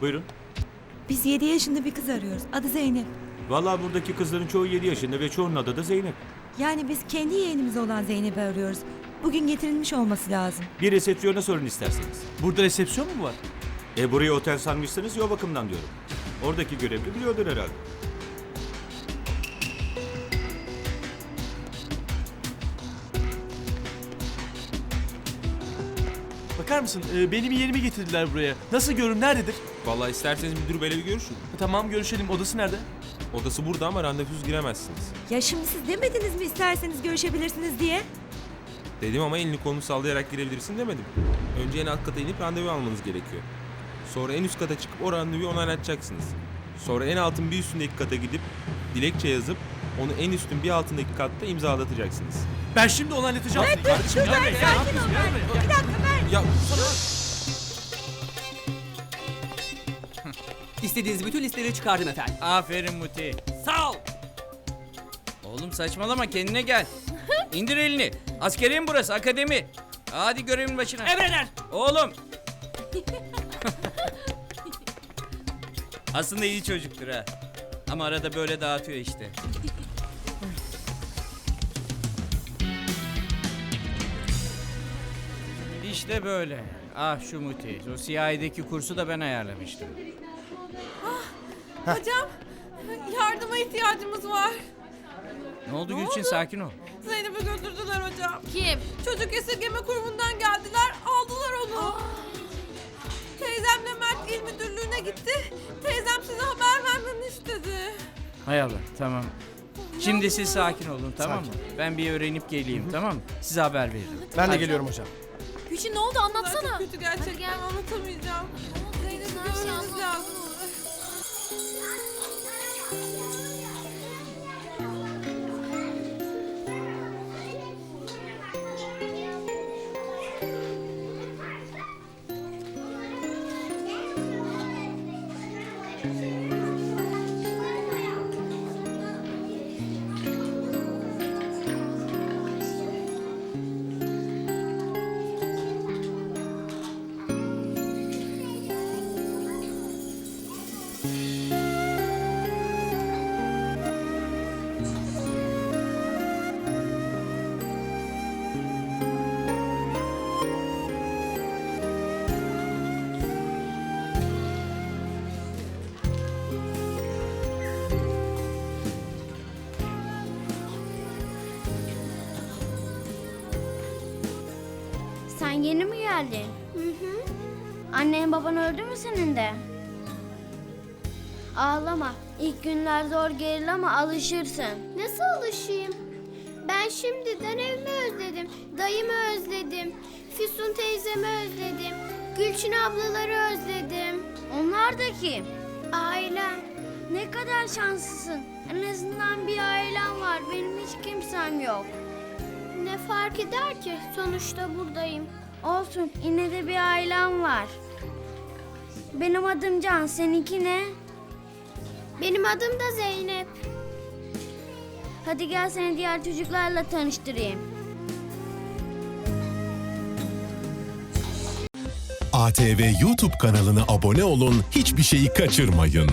Buyurun. Biz 7 yaşında bir kız arıyoruz. Adı Zeynep. Vallahi buradaki kızların çoğu 7 yaşında ve çoğunun adı da Zeynep. Yani biz kendi yeğenimiz olan Zeynep'i arıyoruz. Bugün getirilmiş olması lazım. Bir resepsiyona sorun isterseniz. Burada resepsiyon mu var? E burayı otel sanmışsınız ya o bakımdan diyorum. Oradaki görevli biliyordur herhalde. Bakar mısın? Ee, benim yeğenimi getirdiler buraya. Nasıl görün? Nerededir? Vallahi isterseniz müdür beyle bir görüşün. Tamam görüşelim. Odası nerede? Odası burada ama randevusuz giremezsiniz. Ya şimdi siz demediniz mi isterseniz görüşebilirsiniz diye? Dedim ama elini kolunu sallayarak girebilirsin demedim. Önce en alt kata inip randevu almanız gerekiyor. Sonra en üst kata çıkıp o randevuyu onaylatacaksınız. Sonra en altın bir üstündeki kata gidip dilekçe yazıp onu en üstün bir altındaki katta imzalatacaksınız. Ben şimdi onaylatacağım. Evet, Kardeşim, gel buraya. Sakin ol ben. Bir dakika ben. Ya İstediğiniz bütün listeleri çıkardım efendim. Aferin Muti. Sağ ol. Oğlum saçmalama kendine gel. İndir elini. Askeri mi burası akademi? Hadi görevin başına. Emreder. Oğlum. Aslında iyi çocuktur ha. Ama arada böyle dağıtıyor işte. İşte böyle. Ah şu Muti. O CIA'deki kursu da ben ayarlamıştım. Hocam yardıma ihtiyacımız var. Ne oldu Ne Gülçin oldu? sakin ol. Zeynep'i götürdüler hocam. Kim? Çocuk esirgeme kurumundan geldiler aldılar onu. Teyzemle Mert İl Müdürlüğü'ne gitti. Teyzem size haber vermemi istedi. Hay Allah tamam. Şimdi siz sakin olun tamam mı? Ben bir öğrenip geleyim tamam mı? Size haber veririm. Ben de Hadi. geliyorum hocam. Gülçin ne oldu anlatsana. çok kötü gerçekten Hadi gel. anlatamayacağım. Zeynep'i şeyi görmemiz anlat. lazım. Sen yeni mi geldin? Hı hı. Annen baban öldü mü senin de? Ağlama. İlk günler zor gelir ama alışırsın. Nasıl alışayım? Ben şimdiden evimi özledim. Dayımı özledim. Füsun teyzemi özledim. Gülçin ablaları özledim. Onlar da kim? Ailem. Ne kadar şanslısın. En azından bir ailem var. Benim hiç kimsem yok. Ne fark eder ki? Sonuçta buradayım. Olsun. Yine de bir ailem var. Benim adım Can. Seninki ne? Benim adım da Zeynep. Hadi gel seni diğer çocuklarla tanıştırayım. ATV YouTube kanalına abone olun, hiçbir şeyi kaçırmayın.